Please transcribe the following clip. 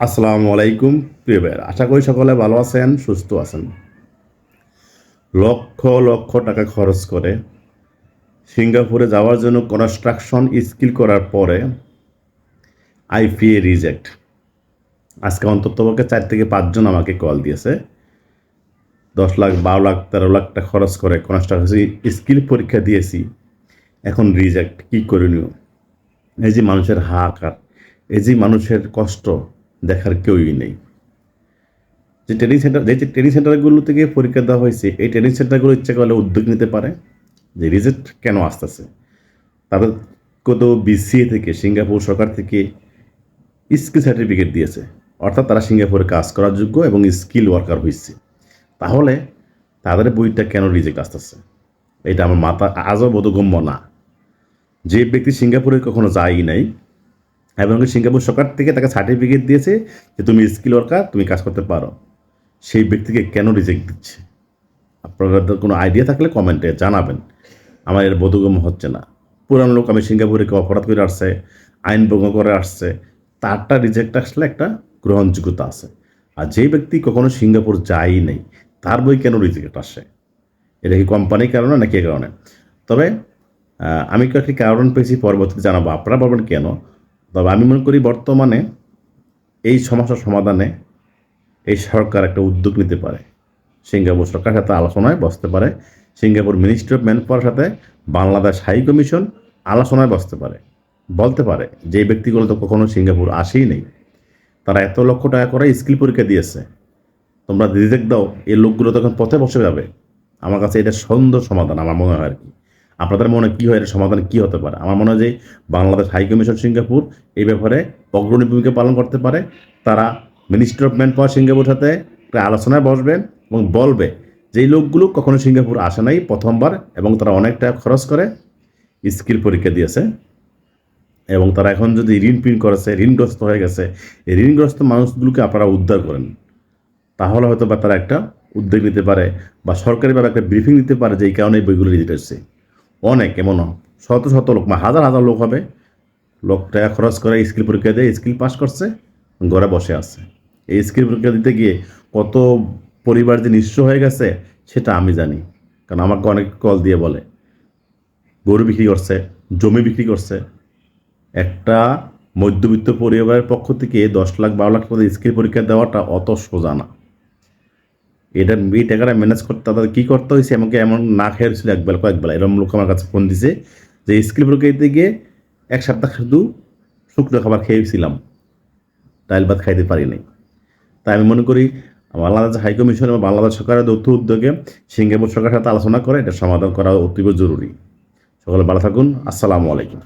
আসসালামু আলাইকুম, প্রিয় ভাইয়ের। আশা করি সকলে ভালো আছেন, সুস্থ আছেন। লক্ষ লক্ষ টাকা খরচ করে সিঙ্গাপুরে যাওয়ার জন্য কনস্ট্রাকশন স্কিল করার পরে আইপিএ রিজেক্ট। আজকে অন্ততপক্ষে চার থেকে পাঁচজন আমাকে কল দিয়েছে। দশ লাখ, বারো লাখ, তেরো লাখ টাকা খরচ করে কনস্ট্রাকশন স্কিল পরীক্ষা দিয়েছি। এখন রিজেক্ট কী করণীয়? এই যে মানুষের হাহাকার, এই যে মানুষের কষ্ট দেখার কেউই নেই। যে ট্রেনিং সেন্টার যে ট্রেনিং সেন্টারগুলো থেকে পরীক্ষা দেওয়া হয়েছে, এই ট্রেনিং সেন্টারগুলো ইচ্ছা করলে উদ্যোগ নিতে পারে। যে রিজেক্ট কেন আসতেছে? তাদের কত বিসিএ থেকে, সিঙ্গাপুর সরকার থেকে স্কিল সার্টিফিকেট দিয়েছে। অর্থাৎ তারা সিঙ্গাপুরে কাজ করার যোগ্য এবং স্কিল ওয়ার্কার হয়েছে তাহলে তাদের বইটা কেন রিজেক্ট আসতেছে? এটা আমার মাথা, আজও বোধগম্য না। যে ব্যক্তি সিঙ্গাপুরে কখনো যায়ই নাই এবং সিঙ্গাপুর সরকার থেকে তাকে সার্টিফিকেট দিয়েছে যে তুমি স্কিল ওয়ার্কার তুমি কাজ করতে পারো। সেই ব্যক্তিকে কেন রিজেক্ট দিচ্ছে? আপনাদের কোনো আইডিয়া থাকলে কমেন্টে জানাবেন। আমার এর বোধগম্য হচ্ছে না। পুরানো লোক আমি সিঙ্গাপুরে কেউ অপরাধ করে আসছে, আইন ভঙ্গ করে আসছে, তারটা রিজেক্ট আসলে একটা গ্রহণযোগ্যতা আছে। আর যেই ব্যক্তি কখনো সিঙ্গাপুর যায়ই নেই, তার বই কেন রিজেক্ট আসে? এটা কি কোম্পানির কারণে নাকি কারণে? তবে আমি কয়েকটি কারণ পেয়েছি, পরবর্তীতে জানাব। আপনারা বলবেন কেন? তবে আমি মনে করি বর্তমানে এই সমস্যার সমাধানে এই সরকার একটা উদ্যোগ নিতে পারে। সিঙ্গাপুর সরকারের সাথে আলোচনায় বসতে পারে। Singapore ministry of manpower সাথে বাংলাদেশ হাই কমিশন আলোচনায় বসতে পারে। বলতে পারে, যে ব্যক্তিগুলো তো কখনো সিঙ্গাপুর আসেই নেই, তারা এত লক্ষ টাকা করে স্কিল পরীক্ষা দিয়েছে। তোমরা রিজেক্ট দাও, এই লোকগুলো তখন পথে বসে যাবে। আমার কাছে এটা সুন্দর সমাধান, আমার মনে হয় আর কি। আপনাদের মনে কী হয় এটা সমাধান কী হতে পারে? আমার মনে হয় যে বাংলাদেশ হাই কমিশন সিঙ্গাপুর এই ব্যাপারে অগ্রণী ভূমিকা পালন করতে পারে। তারা minister of manpower Singapore সাথে একটা আলোচনায় বসবেন এবং বলবে যে লোকগুলো কখনো সিঙ্গাপুর আসে নাই প্রথমবার এবং তারা অনেক টাকা খরচ করে, স্কিল পরীক্ষা দিয়েছে এবং তারা এখন যদি ঋণ পিন করেছে, ঋণগ্রস্ত হয়ে গেছে, এই ঋণগ্রস্ত মানুষগুলোকে আপনারা উদ্ধার করেন। তাহলে হয়তো বা তারা একটা উদ্যোগ নিতে পারে বা সরকারিভাবে একটা ব্রিফিং দিতে পারে যে এই কারণে বইগুলো রিজেক্ট হচ্ছে অনেক, এমন শত শত লোক মানে হাজার হাজার লোক হবে। লোক টাকা খরচ করে স্কিল পরীক্ষা দিয়ে স্কিল পাস করছে, ঘরে বসে আছে। এই স্কিল পরীক্ষা দিতে গিয়ে কত পরিবার যে নিঃস্ব হয়ে গেছে, সেটা আমি জানি। কারণ আমাকে অনেক কল দিয়ে বলে, গরু বিক্রি করছে, জমি বিক্রি করছে। একটা মধ্যবিত্ত পরিবারের পক্ষ থেকে দশ লাখ, বারো লাখ টাকা স্কিল পরীক্ষা দেওয়াটা অত সোজা না। এটা এই টাকাটা ম্যানেজ করতে তাদের কী করতে হয়েছে, আমাকে এমন না খেয়ে ছিল একবেলা, কয়েকবেলা। এরকম লোক আমার কাছে ফোন দিছে যে, স্কিল পরীক্ষা দিতে গিয়ে এক সপ্তাহ শুধু শুকনো খাবার খেয়েছিলাম ডাইল ভাত খাইতে পারি নাই। তাই আমি মনে করি, বাংলাদেশ হাই কমিশন এবং বাংলাদেশ সরকারের যৌথ উদ্যোগে সিঙ্গাপুর সরকারের সাথে আলোচনা করে এটা সমাধান করা অতীব জরুরি। সকলে ভালো থাকুন, আসসালামু আলাইকুম।